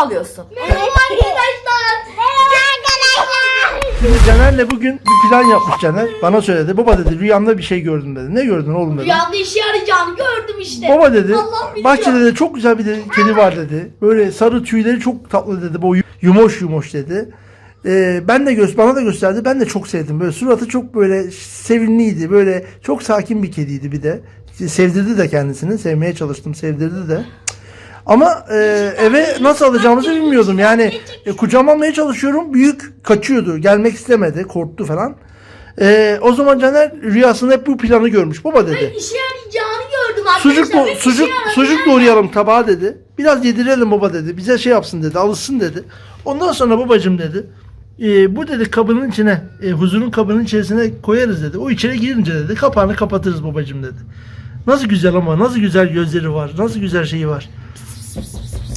alıyorsun. Merhaba arkadaşlar. Merhaba arkadaşlar. Şimdi Caner'le bugün bir plan yapmış Caner. Bana söyledi. Baba dedi rüyamda bir şey gördüm dedi. Ne gördün oğlum dedi. Rüyamda işe yarayacağını gördüm işte. Baba dedi Allah biliyor. bahçede de çok güzel bir de kedi var dedi. Böyle sarı tüyleri çok tatlı dedi. Bu yumoş yumoş dedi. Ee, ben de göz bana da gösterdi. Ben de çok sevdim. Böyle suratı çok böyle sevimliydi. Böyle çok sakin bir kediydi bir de. Sevdirdi de kendisini. Sevmeye çalıştım. Sevdirdi de. Ama e, eve nasıl alacağımızı bilmiyordum. Yani e, kucağıma almaya çalışıyorum. Büyük kaçıyordu. Gelmek istemedi. Korktu falan. E, o zaman Caner rüyasında hep bu planı görmüş. Baba dedi. İşe yarayacağını gördüm arkadaşlar. Sucuk do- işe sucuk sucuk doğrayalım tabağa dedi. Biraz yedirelim baba dedi. Bize şey yapsın dedi. Alışsın dedi. Ondan sonra babacım dedi. "e, bu dedi kabının içine, e, huzurun kabının içerisine koyarız dedi. O içeri girince dedi kapağını kapatırız babacım dedi. Nasıl güzel ama nasıl güzel gözleri var. Nasıl güzel şeyi var.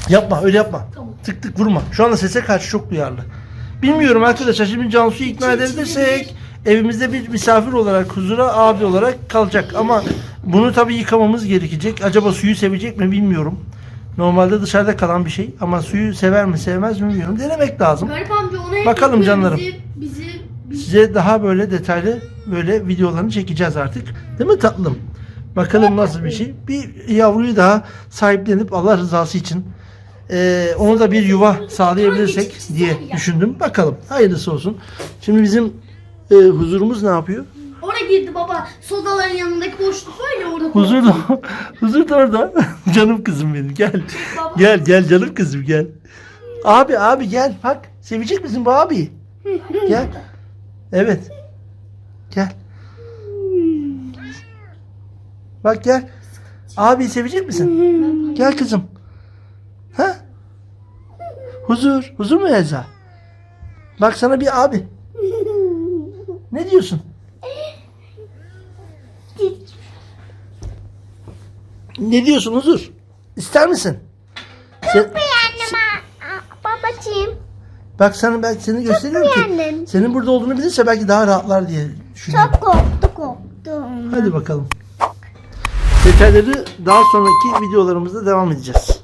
Yapma öyle yapma. Tamam. Tık tık vurma. Şu anda sese karşı çok duyarlı. Bilmiyorum arkadaşlar şimdi Cansu'yu ikna edebilirsek evimizde bir misafir olarak huzura abi olarak kalacak ama bunu tabii yıkamamız gerekecek. Acaba suyu sevecek mi bilmiyorum. Normalde dışarıda kalan bir şey ama suyu sever mi sevmez mi bilmiyorum. Denemek lazım. Garip amca hep Bakalım yapıyor. canlarım. Bizi, bizi, bizi Size daha böyle detaylı böyle videolarını çekeceğiz artık. Değil mi tatlım? Bakalım nasıl bir şey. Bir yavruyu daha sahiplenip Allah rızası için eee, onu da bir yuva sağlayabilirsek diye düşündüm. Bakalım. Hayırlısı olsun. Şimdi bizim eee, huzurumuz ne yapıyor? Oraya girdi baba. Sodaların yanındaki boşluk var ya orada. Huzur da, huzur da orada. canım kızım benim gel. Baba. Gel gel canım kızım gel. Abi abi gel bak. Sevecek misin bu abi? Gel. Evet. Gel. Bak gel. Abi sevecek misin? Gel kızım. Huzur. Huzur mu Elza? Bak sana bir abi. Ne diyorsun? Ne diyorsun Huzur? İster misin? Sen- Babacığım. bak sana ben seni gösteriyorum ki beğendim. senin burada olduğunu bilirse belki daha rahatlar diye düşünüyorum. korktu korktum. Hadi bakalım. Detayları daha sonraki videolarımızda devam edeceğiz.